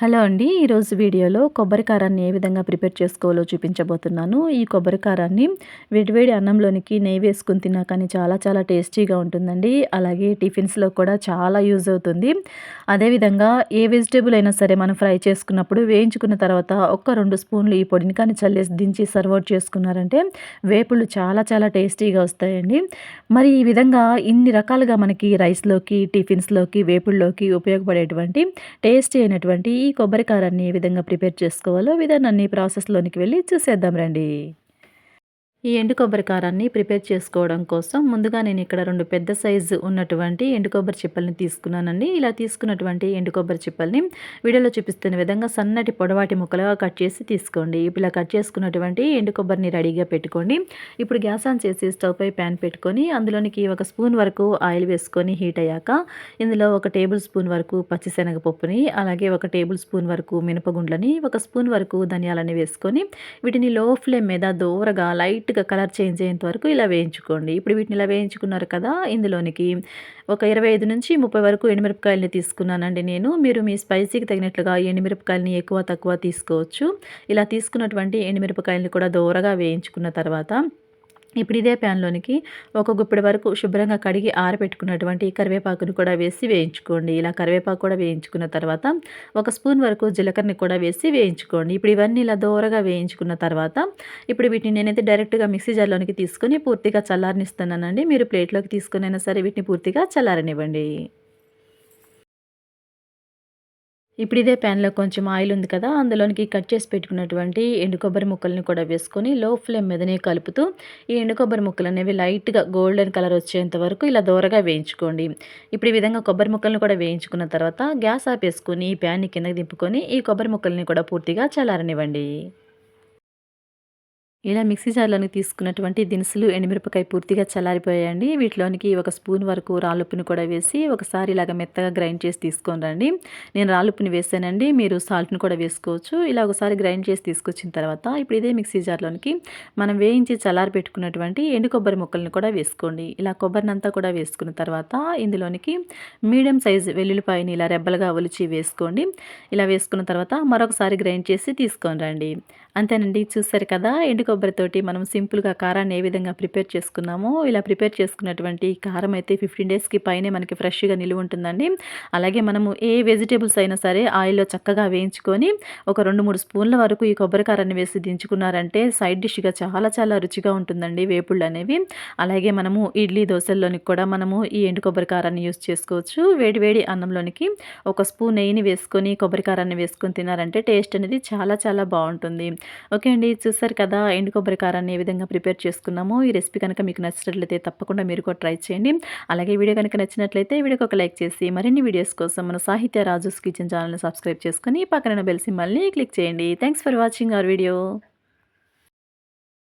Hello అండి ఈరోజు వీడియోలో కొబ్బరికారాన్ని ఏ విధంగా ప్రిపేర్ చేసుకోవాలో చూపించబోతున్నాను. ఈ కొబ్బరికారాన్ని వేడివేడి అన్నంలోనికి నెయ్యి వేసుకుని తిన్నా కానీ చాలా చాలా టేస్టీగా ఉంటుందండి. అలాగే టిఫిన్స్లో కూడా చాలా యూజ్ అవుతుంది. అదేవిధంగా ఏ వెజిటేబుల్ అయినా సరే మనం ఫ్రై చేసుకున్నప్పుడు వేయించుకున్న తర్వాత ఒక్క రెండు స్పూన్లు ఈ పొడిని కానీ చల్లేసి దించి సర్వ్ అవుట్ చేసుకున్నారంటే వేపుళ్ళు చాలా చాలా టేస్టీగా వస్తాయండి. మరి ఈ విధంగా ఇన్ని రకాలుగా మనకి రైస్లోకి టిఫిన్స్లోకి వేపుల్లోకి ఉపయోగపడేటువంటి టేస్టీ అయినటువంటి ఈ కొబ్బరి కారాన్ని ఏ విధంగా ప్రిపేర్ చేసుకోవాలో విధానాన్ని ప్రాసెస్లోనికి వెళ్ళి చూసేద్దాం రండి. ఈ ఎండు కొబ్బరి కారాన్ని ప్రిపేర్ చేసుకోవడం కోసం ముందుగా నేను ఇక్కడ రెండు పెద్ద సైజు ఉన్నటువంటి ఎండు కొబ్బరి చిప్పల్ని తీసుకున్నానండి. ఇలా తీసుకున్నటువంటి ఎండు కొబ్బరి చిప్పల్ని వీడియోలో చూపిస్తున్న విధంగా సన్నటి పొడవాటి ముక్కలుగా కట్ చేసి తీసుకోండి. ఇప్పుడు ఇలా కట్ చేసుకున్నటువంటి ఎండు కొబ్బరిని రెడీగా పెట్టుకోండి. ఇప్పుడు గ్యాస్ ఆన్ చేసి స్టవ్ పై ప్యాన్ పెట్టుకొని అందులోనికి ఒక స్పూన్ వరకు ఆయిల్ వేసుకొని హీట్ అయ్యాక ఇందులో ఒక టేబుల్ స్పూన్ వరకు పచ్చిశనగపప్పుని అలాగే ఒక టేబుల్ స్పూన్ వరకు మినపగుండ్లని ఒక స్పూన్ వరకు ధనియాలని వేసుకొని వీటిని లో ఫ్లేమ్ మీద దూరగా లైట్ లైట్గా కలర్ చేంజ్ అయ్యేంత వరకు ఇలా వేయించుకోండి. ఇప్పుడు వీటిని ఇలా వేయించుకున్నారు కదా ఇందులోనికి ఒక ఇరవై ఐదు నుంచి ముప్పై వరకు ఎండుమిరపకాయలని తీసుకున్నానండి నేను. మీరు మీ స్పైసీకి తగినట్లుగా ఎండుమిరపకాయలని ఎక్కువ తక్కువ తీసుకోవచ్చు. ఇలా తీసుకున్నటువంటి ఎండుమిరపకాయలని కూడా దూరగా వేయించుకున్న తర్వాత ఇప్పుడు ఇదే ప్యాన్లోనికి ఒక గుప్పిడి వరకు శుభ్రంగా కడిగి ఆరబెట్టుకున్నటువంటి కరివేపాకును కూడా వేసి వేయించుకోండి. ఇలా కరివేపాకు కూడా వేయించుకున్న తర్వాత ఒక స్పూన్ వరకు జీలకర్రని కూడా వేసి వేయించుకోండి. ఇప్పుడు ఇవన్నీ ఇలా దూరగా వేయించుకున్న తర్వాత ఇప్పుడు వీటిని నేనైతే డైరెక్ట్గా మిక్సీ జార్లోనికి తీసుకొని పూర్తిగా చల్లారనిస్తున్నానండి మీరు ప్లేట్లోకి తీసుకునైనా సరే వీటిని పూర్తిగా చల్లారనివ్వండి. ఇప్పుడు ఇదే ప్యాన్లో కొంచెం ఆయిల్ ఉంది కదా అందులోనికి కట్ చేసి పెట్టుకున్నటువంటి ఎండు కొబ్బరి ముక్కల్ని కూడా వేసుకొని లో ఫ్లేమ్ మీదనే కలుపుతూ ఈ ఎండు కొబ్బరి ముక్కలు అనేవి లైట్గా గోల్డెన్ కలర్ వచ్చేంత వరకు ఇలా దూరగా వేయించుకోండి. ఇప్పుడు ఈ విధంగా కొబ్బరి ముక్కలను కూడా వేయించుకున్న తర్వాత గ్యాస్ ఆపేసుకొని ఈ ప్యాన్ని కిందకి దింపుకొని ఈ కొబ్బరి ముక్కల్ని కూడా పూర్తిగా చల్లారనివ్వండి. ఇలా మిక్సీ జార్లోని తీసుకున్నటువంటి దినుసులు ఎండుమిరపకాయ పూర్తిగా చల్లారిపోయాయండి. వీటిలోనికి ఒక స్పూన్ వరకు రాళ్ళుప్పుని కూడా వేసి ఒకసారి ఇలాగ మెత్తగా గ్రైండ్ చేసి తీసుకొని రండి. నేను రాళ్ళుప్పుని వేసానండి. మీరు సాల్ట్ని కూడా వేసుకోవచ్చు. ఇలా ఒకసారి గ్రైండ్ చేసి తీసుకొచ్చిన తర్వాత ఇప్పుడు ఇదే మిక్సీ జార్లోనికి మనం వేయించి చల్లారి పెట్టుకున్నటువంటి ఎండు కొబ్బరి ముక్కల్ని కూడా వేసుకోండి. ఇలా కొబ్బరినంతా కూడా వేసుకున్న తర్వాత ఇందులోనికి మీడియం సైజు వెల్లుల్లిపాయని ఇలా రెబ్బలుగా ఒలిచి వేసుకోండి. ఇలా వేసుకున్న తర్వాత మరొకసారి గ్రైండ్ చేసి తీసుకొని రండి. అంతేనండి. చూసారు కదా? ఎండు కొబ్బరితోటి మనం సింపుల్గా కారాన్ని ఏ విధంగా ప్రిపేర్ చేసుకున్నామో ఇలా ప్రిపేర్ చేసుకున్నటువంటి కారం అయితే ఫిఫ్టీన్ డేస్కి పైనే మనకి ఫ్రెష్గా నిలువ ఉంటుందండి. అలాగే మనము ఏ వెజిటేబుల్స్ అయినా సరే ఆయిల్లో చక్కగా వేయించుకొని ఒక రెండు మూడు స్పూన్ల వరకు ఈ కొబ్బరి కారాన్ని వేసి దించుకున్నారంటే సైడ్ డిష్గా చాలా చాలా రుచిగా ఉంటుందండి వేపుళ్ళు అనేవి. అలాగే మనము ఇడ్లీ దోశల్లోనికి కూడా మనము ఈ ఎండు కొబ్బరి కారాన్ని యూస్ చేసుకోవచ్చు. వేడి వేడి అన్నంలోనికి ఒక స్పూన్ నెయ్యిని వేసుకొని కొబ్బరి కారాన్ని వేసుకొని తినారంటే టేస్ట్ అనేది చాలా చాలా బాగుంటుంది. ఓకే అండి చూసారు కదా? ఎండు కొబ్బరి కారాన్ని ఏ విధంగా ప్రిపేర్ చేసుకున్నామో ఈ రెసిపీ కనుక మీకు నచ్చినట్లయితే తప్పకుండా మీరు కూడా ట్రై చేయండి. అలాగే వీడియో కనుక నచ్చినట్లయితే వీడియోకి ఒక లైక్ చేసి మరిన్ని వీడియోస్ కోసం మన సాహిత్య రాజుస్ కిచెన్ ఛానల్ని సబ్స్క్రైబ్ చేసుకుని పక్కన బెల్ సింబల్ని క్లిక్ చేయండి. Thanks for watching our video.